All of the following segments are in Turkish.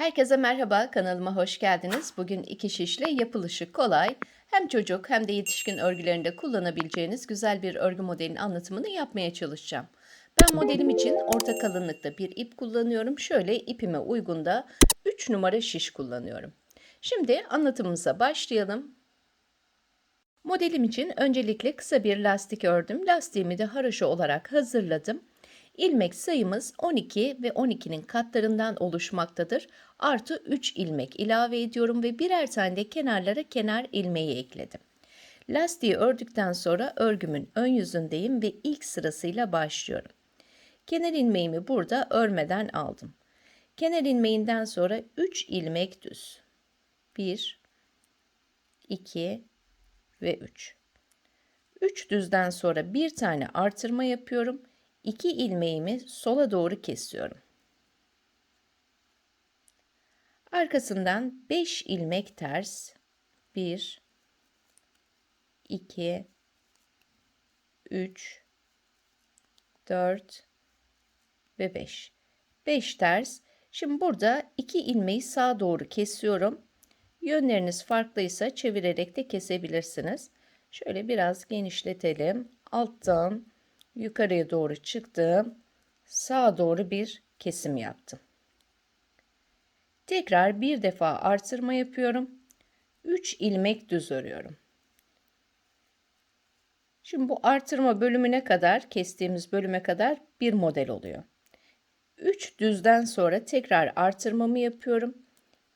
Herkese merhaba, kanalıma hoş geldiniz. Bugün iki şişle yapılışı kolay, hem çocuk hem de yetişkin örgülerinde kullanabileceğiniz güzel bir örgü modelinin anlatımını yapmaya çalışacağım. Ben modelim için orta kalınlıkta bir ip kullanıyorum. Şöyle ipime uygun da 3 numara şiş kullanıyorum. Şimdi anlatımımıza başlayalım. Modelim için öncelikle kısa bir lastik ördüm. Lastiğimi de haroşa olarak hazırladım. İlmek sayımız 12 ve 12'nin katlarından oluşmaktadır. Artı 3 ilmek ilave ediyorum ve birer tane de kenarlara kenar ilmeği ekledim. Lastiği ördükten sonra örgümün ön yüzündeyim ve ilk sırasıyla başlıyorum. Kenar ilmeğimi burada örmeden aldım. Kenar ilmeğinden sonra 3 ilmek düz. 1 2 ve 3. 3 düzden sonra bir tane artırma yapıyorum 2 ilmeğimi sola doğru kesiyorum. Arkasından 5 ilmek ters 1 2 3 4 ve 5. 5 ters. Şimdi burada 2 ilmeği sağa doğru kesiyorum. Yönleriniz farklıysa çevirerek de kesebilirsiniz. Şöyle biraz genişletelim. Alttan yukarıya doğru çıktım. Sağa doğru bir kesim yaptım. Tekrar bir defa artırma yapıyorum. 3 ilmek düz örüyorum. Şimdi bu artırma bölümüne kadar, kestiğimiz bölüme kadar bir model oluyor. 3 düzden sonra tekrar artırmamı yapıyorum.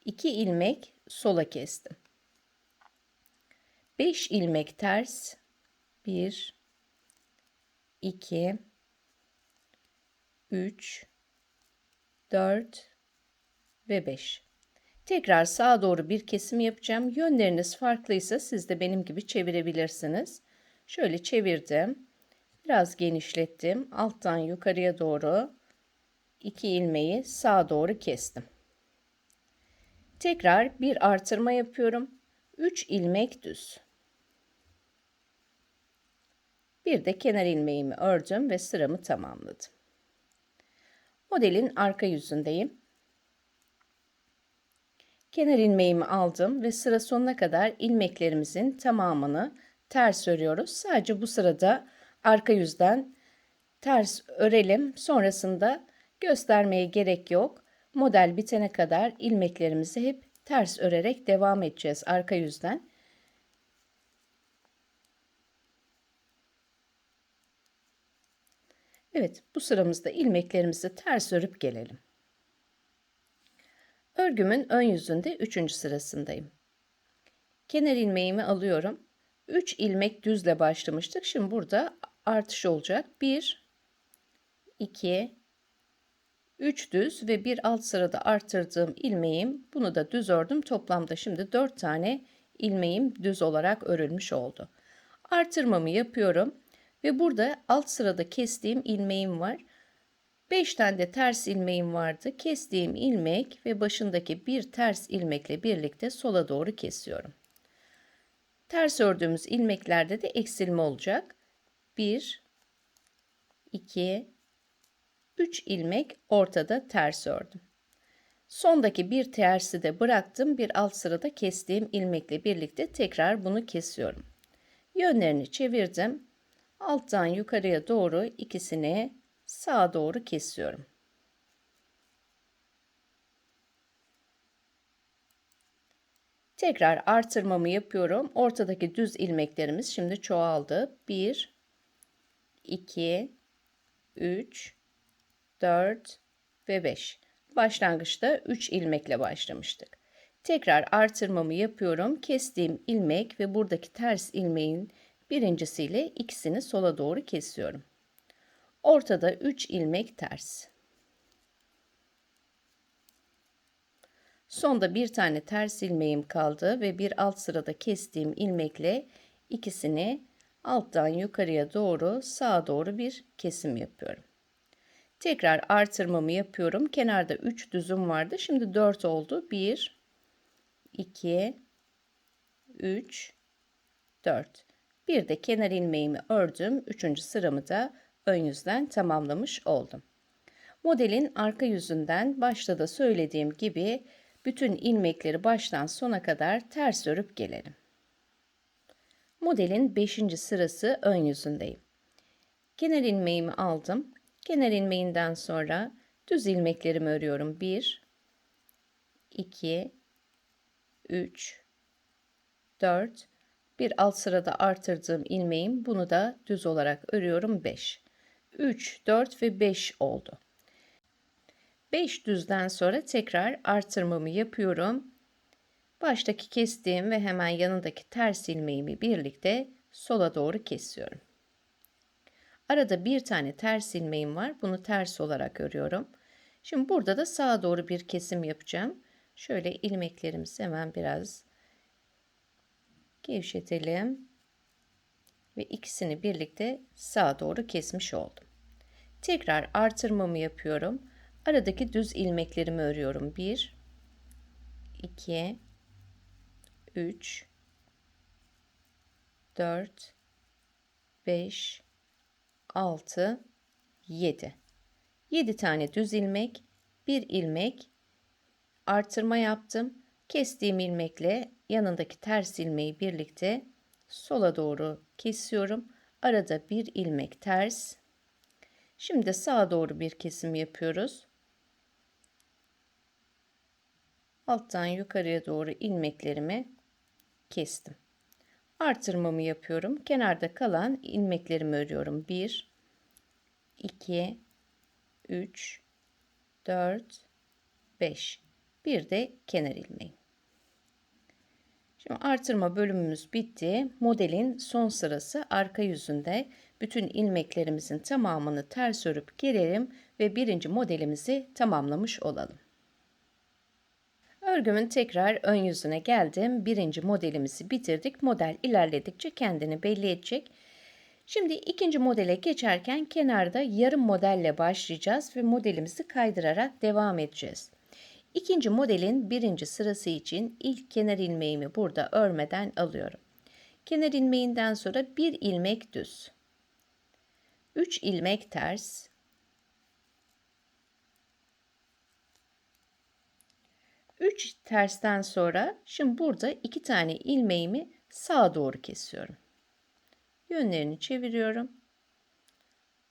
2 ilmek sola kestim. 5 ilmek ters. 1 2 3 4 ve 5. Tekrar sağa doğru bir kesim yapacağım. Yönleriniz farklıysa siz de benim gibi çevirebilirsiniz. Şöyle çevirdim. Biraz genişlettim. Alttan yukarıya doğru iki ilmeği sağa doğru kestim. Tekrar bir artırma yapıyorum. 3 ilmek düz. Bir de kenar ilmeğimi ördüm ve sıramı tamamladım. Modelin arka yüzündeyim. Kenar ilmeğimi aldım ve sıra sonuna kadar ilmeklerimizin tamamını ters örüyoruz. Sadece bu sırada arka yüzden ters örelim. Sonrasında göstermeye gerek yok. Model bitene kadar ilmeklerimizi hep ters örerek devam edeceğiz arka yüzden. Evet, bu sıramızda ilmeklerimizi ters örüp gelelim. Örgümün ön yüzünde 3. sırasındayım. Kenar ilmeğimi alıyorum. 3 ilmek düzle başlamıştık. Şimdi burada artış olacak. 1 2 3 düz ve bir alt sırada arttırdığım ilmeğim bunu da düz ördüm. Toplamda şimdi 4 tane ilmeğim düz olarak örülmüş oldu. Artırmamı yapıyorum. Ve burada alt sırada kestiğim ilmeğim var. 5 tane de ters ilmeğim vardı. Kestiğim ilmek ve başındaki bir ters ilmekle birlikte sola doğru kesiyorum. Ters ördüğümüz ilmeklerde de eksilme olacak. 1 2 3 ilmek ortada ters ördüm. Sondaki bir tersi de bıraktım. Bir alt sırada kestiğim ilmekle birlikte tekrar bunu kesiyorum. Yönlerini çevirdim alttan yukarıya doğru ikisini sağa doğru kesiyorum. Tekrar artırmamı yapıyorum. Ortadaki düz ilmeklerimiz şimdi çoğaldı. 1 2 3 4 ve 5. Başlangıçta 3 ilmekle başlamıştık. Tekrar artırmamı yapıyorum. Kestiğim ilmek ve buradaki ters ilmeğin Birincisiyle ikisini sola doğru kesiyorum. Ortada 3 ilmek ters. Sonda bir tane ters ilmeğim kaldı ve bir alt sırada kestiğim ilmekle ikisini alttan yukarıya doğru sağa doğru bir kesim yapıyorum. Tekrar artırmamı yapıyorum. Kenarda 3 düzüm vardı. Şimdi 4 oldu. 1 2 3 4 bir de kenar ilmeğimi ördüm. Üçüncü sıramı da ön yüzden tamamlamış oldum. Modelin arka yüzünden başta da söylediğim gibi bütün ilmekleri baştan sona kadar ters örüp gelelim. Modelin 5. sırası ön yüzündeyim. Kenar ilmeğimi aldım. Kenar ilmeğinden sonra düz ilmeklerimi örüyorum. 1 2 3 4 bir alt sırada artırdığım ilmeğim bunu da düz olarak örüyorum 5 3 4 ve 5 oldu. 5 düzden sonra tekrar artırmamı yapıyorum. Baştaki kestiğim ve hemen yanındaki ters ilmeğimi birlikte sola doğru kesiyorum. Arada bir tane ters ilmeğim var bunu ters olarak örüyorum. Şimdi burada da sağa doğru bir kesim yapacağım. Şöyle ilmeklerimizi hemen biraz gevşetelim ve ikisini birlikte sağa doğru kesmiş oldum. Tekrar artırmamı yapıyorum. Aradaki düz ilmeklerimi örüyorum. 1 2 3 4 5 6 7 7 tane düz ilmek, bir ilmek artırma yaptım. Kestiğim ilmekle yanındaki ters ilmeği birlikte sola doğru kesiyorum. Arada bir ilmek ters. Şimdi sağa doğru bir kesim yapıyoruz. Alttan yukarıya doğru ilmeklerimi kestim. Artırmamı yapıyorum. Kenarda kalan ilmeklerimi örüyorum. 1 2 3 4 5 bir de kenar ilmeği. Şimdi artırma bölümümüz bitti. Modelin son sırası arka yüzünde. Bütün ilmeklerimizin tamamını ters örüp gelelim ve birinci modelimizi tamamlamış olalım. Örgümün tekrar ön yüzüne geldim. Birinci modelimizi bitirdik. Model ilerledikçe kendini belli edecek. Şimdi ikinci modele geçerken kenarda yarım modelle başlayacağız ve modelimizi kaydırarak devam edeceğiz. İkinci modelin birinci sırası için ilk kenar ilmeğimi burada örmeden alıyorum. Kenar ilmeğinden sonra bir ilmek düz. 3 ilmek ters. Üç tersten sonra şimdi burada iki tane ilmeğimi sağa doğru kesiyorum. Yönlerini çeviriyorum.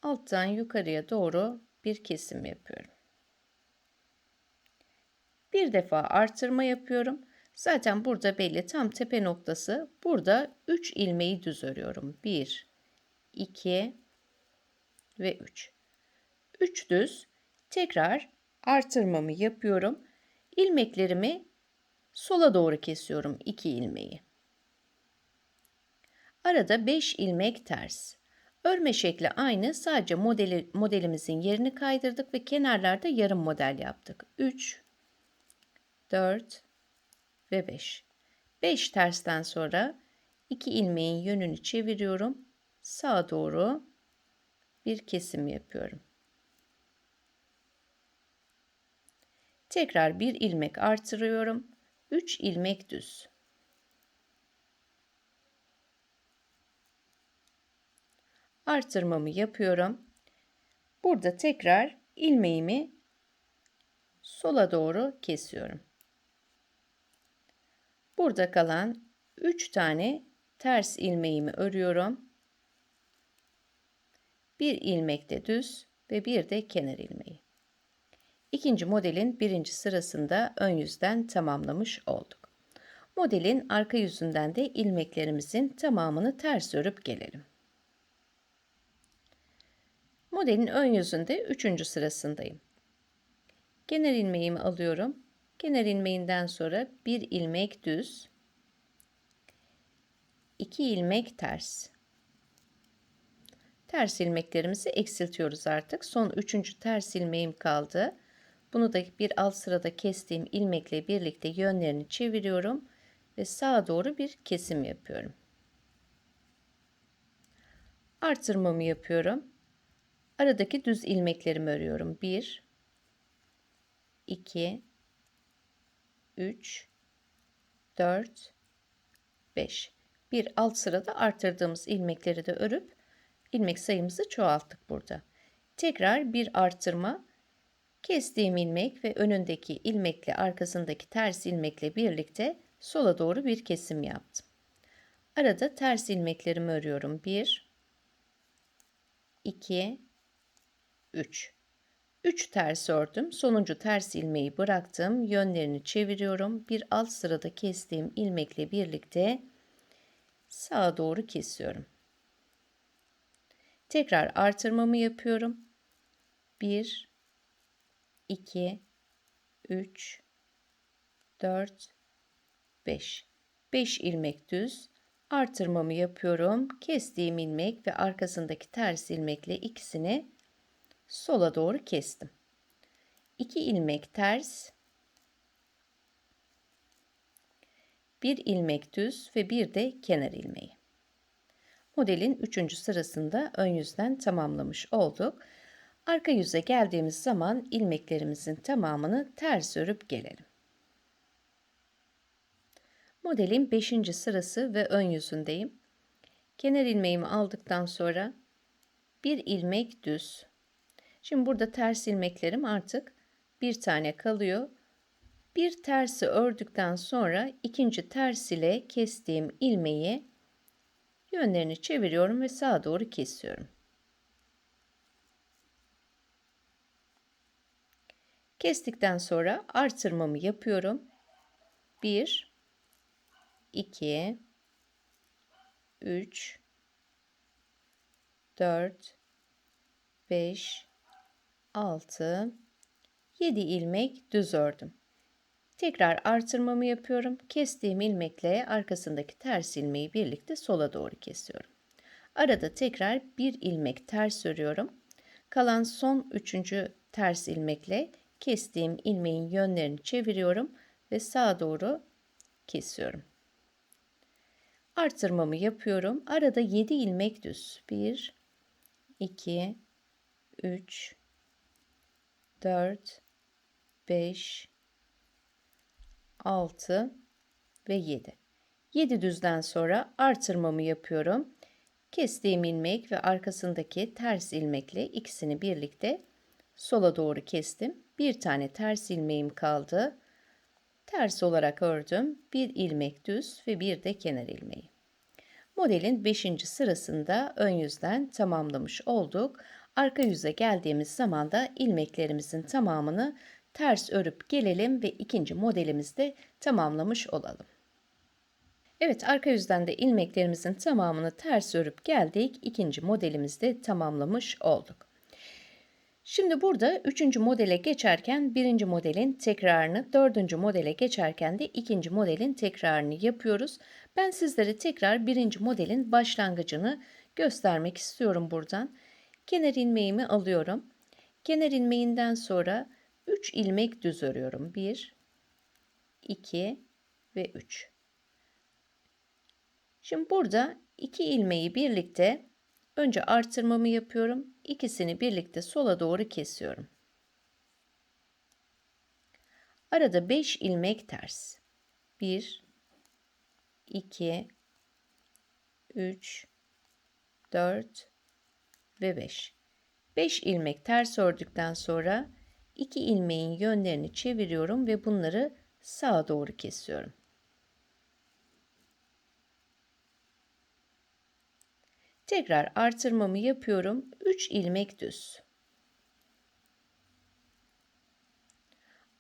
Alttan yukarıya doğru bir kesim yapıyorum. Bir defa artırma yapıyorum. Zaten burada belli tam tepe noktası. Burada 3 ilmeği düz örüyorum. 1, 2 ve 3. 3 düz. Tekrar artırmamı yapıyorum. İlmeklerimi sola doğru kesiyorum 2 ilmeği. Arada 5 ilmek ters. Örme şekli aynı sadece modeli, modelimizin yerini kaydırdık ve kenarlarda yarım model yaptık. 3 4 ve 5. 5 tersten sonra 2 ilmeğin yönünü çeviriyorum. Sağa doğru bir kesim yapıyorum. Tekrar bir ilmek artırıyorum. 3 ilmek düz. Artırmamı yapıyorum. Burada tekrar ilmeğimi sola doğru kesiyorum. Burada kalan 3 tane ters ilmeğimi örüyorum. Bir ilmek de düz ve bir de kenar ilmeği. İkinci modelin birinci sırasında ön yüzden tamamlamış olduk. Modelin arka yüzünden de ilmeklerimizin tamamını ters örüp gelelim. Modelin ön yüzünde üçüncü sırasındayım. Kenar ilmeğimi alıyorum Kenar ilmeğinden sonra bir ilmek düz, iki ilmek ters. Ters ilmeklerimizi eksiltiyoruz artık. Son üçüncü ters ilmeğim kaldı. Bunu da bir alt sırada kestiğim ilmekle birlikte yönlerini çeviriyorum ve sağa doğru bir kesim yapıyorum. Artırmamı yapıyorum. Aradaki düz ilmeklerimi örüyorum. 1 2 3, 4, 5. Bir alt sırada arttırdığımız ilmekleri de örüp ilmek sayımızı çoğalttık burada. Tekrar bir arttırma Kestiğim ilmek ve önündeki ilmekle arkasındaki ters ilmekle birlikte sola doğru bir kesim yaptım. Arada ters ilmeklerimi örüyorum. 1 2 3 3 ters ördüm. Sonuncu ters ilmeği bıraktım. Yönlerini çeviriyorum. Bir alt sırada kestiğim ilmekle birlikte sağa doğru kesiyorum. Tekrar artırmamı yapıyorum. 1 2 3 4 5 5 ilmek düz artırmamı yapıyorum. Kestiğim ilmek ve arkasındaki ters ilmekle ikisini sola doğru kestim. 2 ilmek ters, 1 ilmek düz ve bir de kenar ilmeği. Modelin 3. sırasında ön yüzden tamamlamış olduk. Arka yüze geldiğimiz zaman ilmeklerimizin tamamını ters örüp gelelim. Modelin 5. sırası ve ön yüzündeyim. Kenar ilmeğimi aldıktan sonra bir ilmek düz. Şimdi burada ters ilmeklerim artık bir tane kalıyor. Bir tersi ördükten sonra ikinci ters ile kestiğim ilmeği yönlerini çeviriyorum ve sağa doğru kesiyorum. Kestikten sonra artırmamı yapıyorum. 1 2 3 4 5 6 7 ilmek düz ördüm. Tekrar artırmamı yapıyorum. Kestiğim ilmekle arkasındaki ters ilmeği birlikte sola doğru kesiyorum. Arada tekrar bir ilmek ters örüyorum. Kalan son üçüncü ters ilmekle kestiğim ilmeğin yönlerini çeviriyorum ve sağa doğru kesiyorum. Artırmamı yapıyorum. Arada 7 ilmek düz. 1 2 3 4 5 6 ve 7. 7 düzden sonra artırmamı yapıyorum. Kestiğim ilmek ve arkasındaki ters ilmekle ikisini birlikte sola doğru kestim. Bir tane ters ilmeğim kaldı. Ters olarak ördüm. Bir ilmek düz ve bir de kenar ilmeği. Modelin 5. sırasında ön yüzden tamamlamış olduk. Arka yüze geldiğimiz zaman da ilmeklerimizin tamamını ters örüp gelelim ve ikinci modelimizde tamamlamış olalım. Evet arka yüzden de ilmeklerimizin tamamını ters örüp geldik. İkinci modelimizde tamamlamış olduk. Şimdi burada üçüncü modele geçerken birinci modelin tekrarını, dördüncü modele geçerken de ikinci modelin tekrarını yapıyoruz. Ben sizlere tekrar birinci modelin başlangıcını göstermek istiyorum buradan. Kenar ilmeğimi alıyorum. Kenar ilmeğinden sonra 3 ilmek düz örüyorum. 1, 2 ve 3. Şimdi burada 2 ilmeği birlikte önce artırmamı yapıyorum. İkisini birlikte sola doğru kesiyorum. Arada 5 ilmek ters. 1 2 3 4 ve 5. 5 ilmek ters ördükten sonra 2 ilmeğin yönlerini çeviriyorum ve bunları sağa doğru kesiyorum. Tekrar artırmamı yapıyorum. 3 ilmek düz.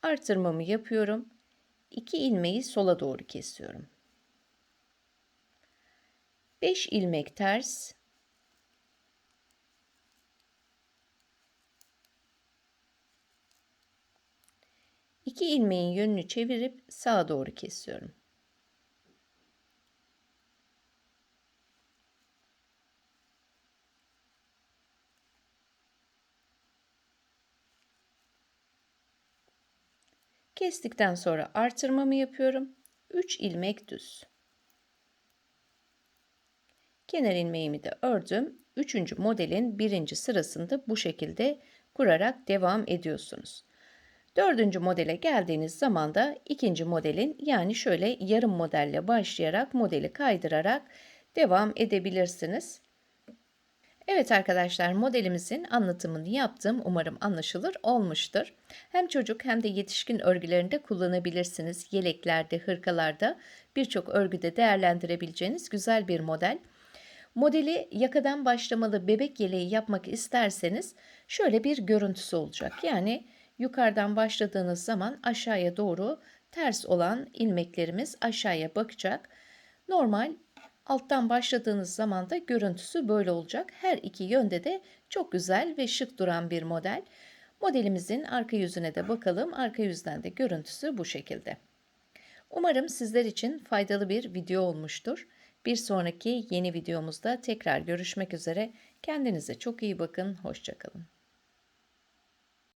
Artırmamı yapıyorum. 2 ilmeği sola doğru kesiyorum. 5 ilmek ters. İki ilmeğin yönünü çevirip sağa doğru kesiyorum. Kestikten sonra artırmamı yapıyorum. 3 ilmek düz. Kenar ilmeğimi de ördüm. Üçüncü modelin birinci sırasında bu şekilde kurarak devam ediyorsunuz. Dördüncü modele geldiğiniz zaman da ikinci modelin yani şöyle yarım modelle başlayarak modeli kaydırarak devam edebilirsiniz. Evet arkadaşlar modelimizin anlatımını yaptım. Umarım anlaşılır olmuştur. Hem çocuk hem de yetişkin örgülerinde kullanabilirsiniz. Yeleklerde, hırkalarda birçok örgüde değerlendirebileceğiniz güzel bir model. Modeli yakadan başlamalı bebek yeleği yapmak isterseniz şöyle bir görüntüsü olacak. Yani yukarıdan başladığınız zaman aşağıya doğru ters olan ilmeklerimiz aşağıya bakacak. Normal alttan başladığınız zaman da görüntüsü böyle olacak. Her iki yönde de çok güzel ve şık duran bir model. Modelimizin arka yüzüne de bakalım. Arka yüzden de görüntüsü bu şekilde. Umarım sizler için faydalı bir video olmuştur. Bir sonraki yeni videomuzda tekrar görüşmek üzere. Kendinize çok iyi bakın. Hoşçakalın.